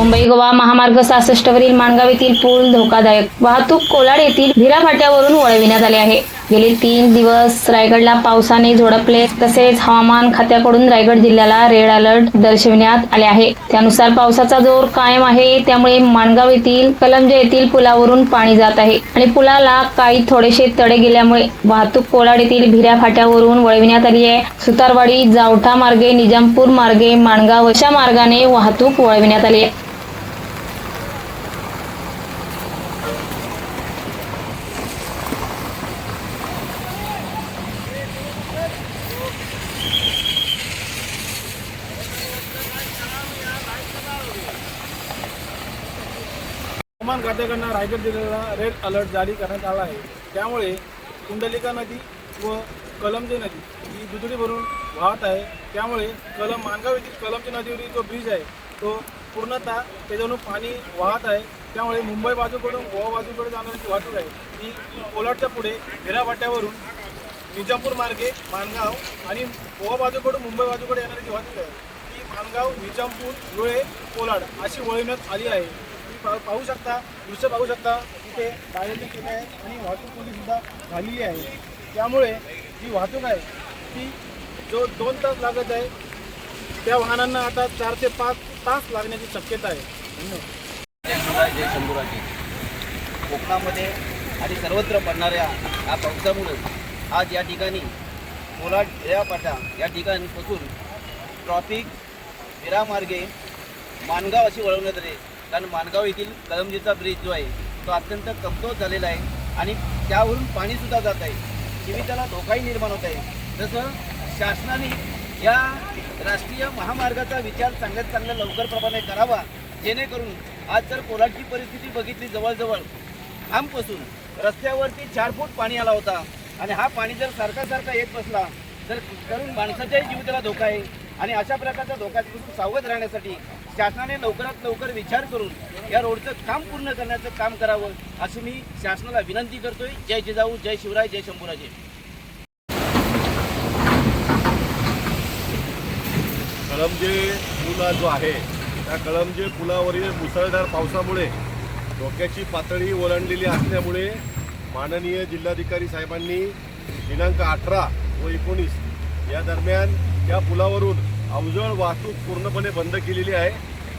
मुंबई गोवा महामार्ग सहासष्ट वरील माणगाव येथील पूल धोकादायक वाहतूक कोलाड येथील भिरा फाट्यावरून वळविण्यात आले आहे. गेली तीन दिवस रायगडला पावसाने झोडपले तसेच हवामान खात्याकडून रायगड जिल्ह्याला रेड अलर्ट दर्शविण्यात आले आहे. त्यानुसार पावसाचा जोर कायम आहे त्यामुळे माणगाव येथील कलमजे येथील पुलावरून पाणी जात आहे. आणि पुलाला काही थोडेसे तडे गेल्यामुळे वाहतूक कोलाड येथील भिऱ्या फाट्यावरून वळविण्यात आली आहे. सुतारवाडी जावठा मार्गे निजामपूर मार्गे माणगाव अशा मार्गाने वाहतूक वळविण्यात आली आहे. हवामान खात्याकडनं रायगड जिल्ह्याला रेड अलर्ट जारी करण्यात आला आहे. त्यामुळे कुंडलिका नदी व कलमजी नदी ही दुधडी भरून वाहत आहे. त्यामुळे कलम मानगाव येथील कलमजी नदीवरील जो ब्रिज आहे तो पूर्णतः त्याच्यावरून पाणी वाहत आहे. त्यामुळे मुंबई बाजूकडून गोवा बाजूकडे जाणारी जी वाहतूक आहे. ती कोलाडच्या पुढे हिराभाट्यावरून निजामपूर मार्गे मानगाव आणि गोवा बाजूकडून मुंबई बाजूकडे येणारी जी वाहतूक आहे. ती मानगाव निजामपूर धुळे कोलाड अशी वळविण्यात आली आहे. पाहू शकता दृश्य पाहू शकता तिथे बाहेरही केलं आहे आणि वाहतूक पोलीस सुद्धा झालेली आहे. त्यामुळे जी वाहतूक आहे ती जो दोन तास लागत आहे त्या वाहनांना आता चार ते पाच तास लागण्याची शक्यता आहे. धन्यवाद. जय शंभूराजे कोकणामध्ये आणि सर्वत्र पडणाऱ्या या पावसामुळे आज या ठिकाणी कोलाड पाटा या ठिकाणपासून ट्रॉफिक विरामार्गे मानगाव अशी वळवण्यात आले. कारण मानगाव येथील कलमजीचा ब्रिज जो आहे तो अत्यंत कमजोर झालेला आहे आणि त्यावरून पाणीसुद्धा जात आहे. जीविताला धोकाही निर्माण होत आहे. तसं शासनाने या राष्ट्रीय महामार्गाचा विचार चांगल्यात चांगल्या लवकर प्रमाणे करावा जेणेकरून आज जर कोलाटची परिस्थिती बघितली जवळजवळ आमपासून रस्त्यावरती चार फूट पाणी आला होता आणि हा पाणी जर सारखा सारखा येत बसला तर करून माणसाच्याही जीविताला धोका आहे. आणि अशा प्रकारच्या धोक्यापासून सावध राहण्यासाठी शासनाने लवकरात लवकर विचार करून या रोडचं काम पूर्ण करण्याचं काम करावं अशी मी शासनाला विनंती करतोय. जय जिजाऊ जय शिवराय जय शंभूराजे. कळमजे पुला जो आहे त्या कळमजे पुलावरील मुसळधार पावसामुळे धोक्याची पातळी ओलांडलेली असल्यामुळे माननीय जिल्हाधिकारी साहेबांनी दिनांक अठरा व एकोणीस या दरम्यान या पुलावरून अवजड वाहतूक पूर्णपणे बंद केलेली आहे.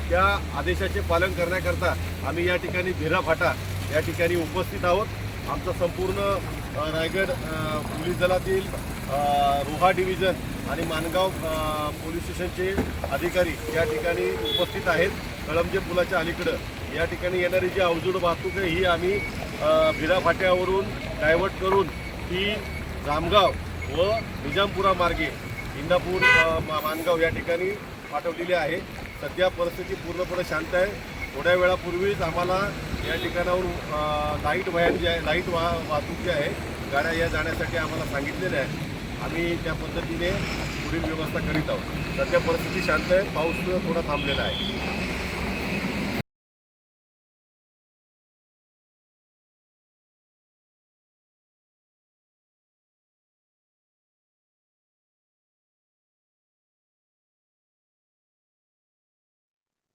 त्या आदेशाचे पालन करण्याकरता आम्ही या ठिकाणी भिरा फाटा या ठिकाणी उपस्थित आहोत. आमचा संपूर्ण रायगड पोलीस दलातील रोहा डिव्हिजन आणि मानगाव पोलीस स्टेशनचे अधिकारी या ठिकाणी उपस्थित आहेत. कळमजे पुलाच्या अलीकडं. या ठिकाणी येणारी जी अवजड वाहतूक आहे ही आम्ही भिरा फाट्यावरून डायव्हर्ट करून ही जामगाव व निजामपुरा मार्गे इंदापूर मा- मानगाव या ठिकाणी पाठवलेली आहे. सध्या परिस्थिती पूर्णपणे शांत आहे. थोड्या वेळापूर्वीच आम्हाला या ठिकाणाहून लाइट व्हॅन जे आहे लाइट वा वाहतूक जी आहे गाड्या या जाण्यासाठी आम्हाला सांगितलेल्या आहे आम्ही त्या पद्धतीने पुढील व्यवस्था करीत आहोत. सध्या परिस्थिती शांत आहे. पाऊस थोडा थांबलेला आहे.